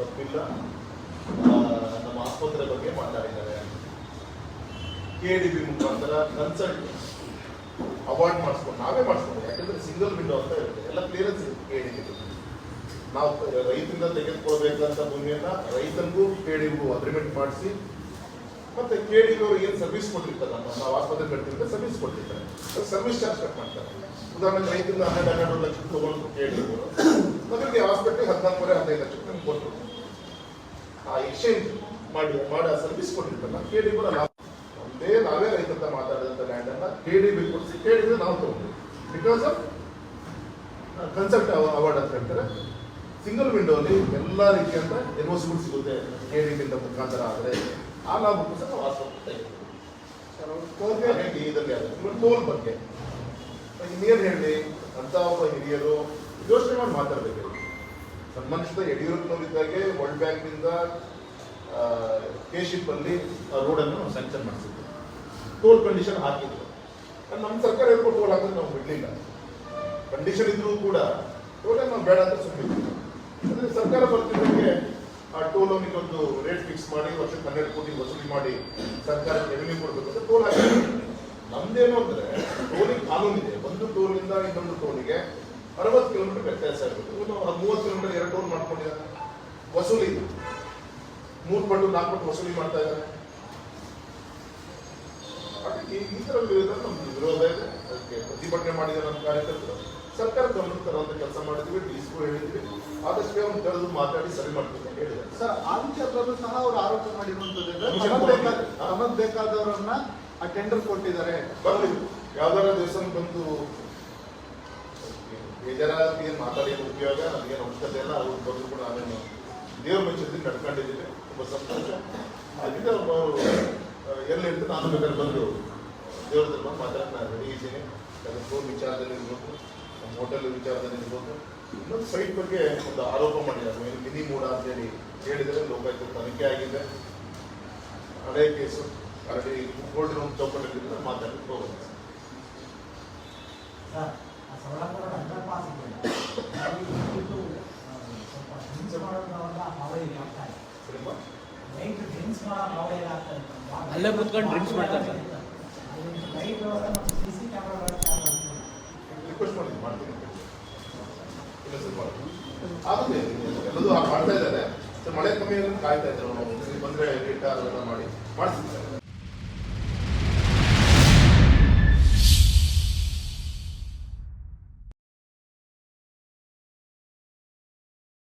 ತಪ್ಪಿಲ್ಲ. ನಮ್ಮ ಆಸ್ಪತ್ರೆ ಬಗ್ಗೆ ಮಾತಾಡಿದ್ದಾರೆ ಕೆ ಡಿ ಬಿ ಮುಖಾಂತರ ಕನ್ಸಲ್ಟ್ ಅವಾರ್ಡ್ ಮಾಡಿಸ್ಕೊಂಡು ನಾವೇ ಮಾಡಿಸ್ಕೊಂಡು ಯಾಕಂದ್ರೆ ಸಿಂಗಲ್ ವಿಂಡೋ ಅಂತ ಇರುತ್ತೆ. ಎಲ್ಲ ಕ್ಲಿಯರೆನ್ಸ್ ಇರುತ್ತೆ. ಕೆ ಡಿ ಬಿ ನಾವು ರೈತರಿಂದ ತೆಗೆದುಕೊಳ್ಬೇಕಂತ ಭೂಮಿಯನ್ನ ರೈತನಿಗೂ ಕೆ ಡಿ ಅಗ್ರಿಮೆಂಟ್ ಮಾಡಿಸಿ, ಮತ್ತೆ ಕೆ ಡಿ ಅವರು ಏನು ಸರ್ವಿಸ್ ಕೊಟ್ಟಿರ್ತಾರೆ ನಾವು ಆಸ್ಪತ್ರೆ ಕಟ್ತಿದ್ರೆ ಸರ್ವಿಸ್ ಕೊಟ್ಟಿರ್ತಾರೆ. ಸರ್ವಿಸ್ ಚಾರ್ಜ್ ಕಟ್ ಮಾಡ್ತಾರೆ. ಉದಾಹರಣೆಗೆ ರೈತರಿಂದ ಹನ್ನೆರಡು ಹನ್ನೆರಡು ಲಕ್ಷ ತಗೊಂಡು ಕೆ ಡಿ ನಮಗೆ ಹಾಸ್ಪಿಟ್ಲಿಗೆ ಹದಿನಾಲ್ಕೂವರೆ, ಹದಿನೈದು ಲಕ್ಷ ಕೊಟ್ಟರು ಆ ಎಕ್ಸ್ಚೇಂಜ್ ಮಾಡಿ ಮಾಡಿ ಸರ್ವಿಸ್ ಕೊಟ್ಟಿರ್ತಲ್ಲ ಕೇಳಿ ಡಿ ಕೂಡ ಲಾಭ ಒಂದೇ ನಾವೇ ರೈತ ಹತ್ರ ಮಾತಾಡಿದಂಥ ಲ್ಯಾಂಡ್ ಅನ್ನ ಕೆ ಡಿ ಬಿಲ್ ಕೊಡಿಸಿ ಕೆ ಡಿ ನಾವು ತಗೊಂಡ್ವಿ. ಬಿಕಾಸ್ ಆಫ್ ಕನ್ಸೆಪ್ಟ್ ಅವಾರ್ಡ್ ಅಂತ ಹೇಳ್ತಾರೆ. ಸಿಂಗಲ್ ವಿಂಡೋಲಿ ಎಲ್ಲ ರೀತಿಯಂತ ಎನ್ ಸಿಗಳು ಸಿಗುತ್ತೆ ಕೆ ಡಿ ಬಿಲ್ ಮುಖಾಂತರ ಆದರೆ. ಆ ಲಾಭಕ್ಕೂ ಸಹ ನಾವು ಆಸ್ಪತ್ರೆ ಹಾಗಾಗಿ ಇದರಲ್ಲಿ ಟೋಲ್ ಬಗ್ಗೆ. ಇನ್ನೇನು ಹೇಳಿ ಅಂತ ಒಬ್ಬ ಹಿರಿಯರು ಯೋಚನೆ ಮಾಡಿ ಮಾತಾಡ್ಬೇಕು ಸನ್ಮಾನಿಸಿದ ಯಡಿಯೂರಪ್ಪನವರಿದ್ದಾಗೆ ವರ್ಲ್ಡ್ ಬ್ಯಾಂಕ್ನಿಂದ ಕೇಶಿಪ್ ಅಲ್ಲಿ ರೋಡನ್ನು ಸ್ಯಾಂಕ್ಷನ್ ಮಾಡಿಸಿದ್ರು. ಟೋಲ್ ಕಂಡೀಷನ್ ಹಾಕಿದ್ರು. ನಮ್ಮ ಸರ್ಕಾರ ಹೇಳ್ಕೊಟ್ಟು ಟೋಲ್ ಹಾಕಿದ್ರೆ ನಾವು ಬಿಡ್ಲಿಲ್ಲ. ಕಂಡೀಷನ್ ಇದ್ರೂ ಕೂಡ ಟೋಲ್ ನಾವು ಬೇಡ ಅಂತ ಸುಮ್ಮನೆ ಅಂದ್ರೆ ಸರ್ಕಾರ ಬರ್ತಿದ್ದಂಗೆ ಆ ಟೋಲ್ ಅವನಿಗೆ ಒಂದು ರೇಟ್ ಫಿಕ್ಸ್ ಮಾಡಿ, ವರ್ಷಕ್ಕೆ ಹನ್ನೆರಡು ಕೋಟಿ ವಸೂಲಿ ಮಾಡಿ ಸರ್ಕಾರ ರೆವೆನ್ಯೂ ಕೊಡಬೇಕು ಅಂತ ಟೋಲ್ ಹಾಕಿದ್ರು. ನಮ್ದೇನು ಅಂದ್ರೆ ಟೋಲಿಂಗ್ ಕಾನೂನಿದೆ. ಒಂದು ಟೋಲಿಂದ ಇನ್ನೊಂದು ಟೋಲಿಗೆ ಅರವತ್ತು ಕಿಲೋಮೀಟರ್ ವ್ಯತ್ಯಾಸ ಇವನು ಮೂವತ್ತು ಕಿಲೋಮೀಟರ್ ಎರಡು ಟೋಲ್ ಮಾಡ್ಕೊಂಡಿದ್ದಾನೆ ವಸೂಲಿ ಮೂರು ಪಟ್ಟು ನಾಲ್ಕು ಪಟ್ಟು ವಸೂಲಿ ಮಾಡ್ತಾ ಇದ್ದಾರೆ. ಅದಕ್ಕೆ ಈ- ತರ ವಿರೋಧ ನಮ್ದು ವಿರೋಧ ಇದೆ. ಅದಕ್ಕೆ ಪ್ರತಿಭಟನೆ ಮಾಡಿದ ನಮ್ಮ ಕಾರ್ಯಕರ್ತರು. ಸರ್ಕಾರ ಗಮನಕ್ಕೆ ತರುವಂತ ಕೆಲಸ ಮಾಡಿದ್ವಿ ಡಿಸ್ಕೋ ಹೇಳಿದ್ವಿ ಆದಷ್ಟು ಅವ್ನು ಕರೆದು ಮಾತಾಡಿ ಸರಿ ಮಾಡ್ತೀವಿ ಅಂತ ಹೇಳಿದ್ದಾರೆ. ಸರ್ ಆದಿತ್ಯಪ್ರಭು ಸಹ ಅವರು ಆರೋಪ ಮಾಡಿರುವಂತದ್ದು ಬೇಕಾದವರನ್ನ ಆ ಟೆಂಡರ್ ಕೊಟ್ಟಿದ್ದಾರೆ. ಬರ್ಲಿ. ಯಾವ್ದಾರ ದಿವಸ ಬಂದು ಬೇಜಾರಾಗಿ ಏನು ಮಾತಾಡಿ ಉಪಯೋಗ ಅದೇನು ಅವಶ್ಯಕತೆ ಇಲ್ಲ ಅವ್ರು ಬಂದು ಕೂಡ ಅದನ್ನು ದೇವ್ರ ಮೆಚ್ಚದಲ್ಲಿ ಕಟ್ಕೊಂಡಿದ್ದೀನಿ ತುಂಬ ಸಂತೋಷ. ಅದಕ್ಕೆ ಅವರು ಎಲ್ಲಿ ಇರ್ತಾರೆ ನಾನು ಬೇಕಾದ್ರೆ ಬಂದು ದೇವ್ರ ಹತ್ರ ಬಂದು ಮಾತಾಡಕ್ಕೆ ನಾನು ರೆಡಿ ಇದ್ದೀನಿ. ಅದು ಫೋನ್ ವಿಚಾರದಲ್ಲಿ ಇರ್ಬೋದು, ನಮ್ಮ ಹೋಟೆಲ್ ವಿಚಾರದಲ್ಲಿ ಇರ್ಬೋದು. ಇನ್ನೊಂದು ಸೈಟ್ ಬಗ್ಗೆ ಒಂದು ಆರೋಪ ಮಾಡಿದ್ದಾರೆ ಮಿನಿ ಮೂಡ ಅಂತೇಳಿ ಹೇಳಿದರೆ ಲೋಕಾಯುಕ್ತ ತನಿಖೆ ಆಗಿದೆ. ಹಳೆ ಕೇಸು ಅಲ್ಲಿ ಕೋರ್ಟ್ ರೂಮ್ ಚೌಕಟ್ಟಿದ್ರೆ ಮಾತಾಡಲಿಕ್ಕೆ ಹೋಗೋದು ನೈಟ್ ಡ್ರಿಂಕ್ಸ್ ಮಾಡೋ ಅಲ್ಲೇ ಕೂತ್ಕೊಂಡು ಡ್ರಿಂಕ್ಸ್ ಮಾಡ್ತಾರೆ. ರಿಕ್ವೆಸ್ಟ್ ಮಾಡಿ ಮಾಡ್ತೀನಿ. ಇಲ್ಲ ಆಗುತ್ತೆ ಮಾಡ್ತಾ ಇದ್ದಾರೆ. ಮಳೆ ಕಮ್ಮಿ ಕಾಯ್ತಾ ಇದ್ದಾರೆ. ಬಂದ್ರೆ ಲೇಟ್ ಅದೆಲ್ಲ ಮಾಡಿ. ಮಾಡಿಸ್ತೀನಿ ಸರ್.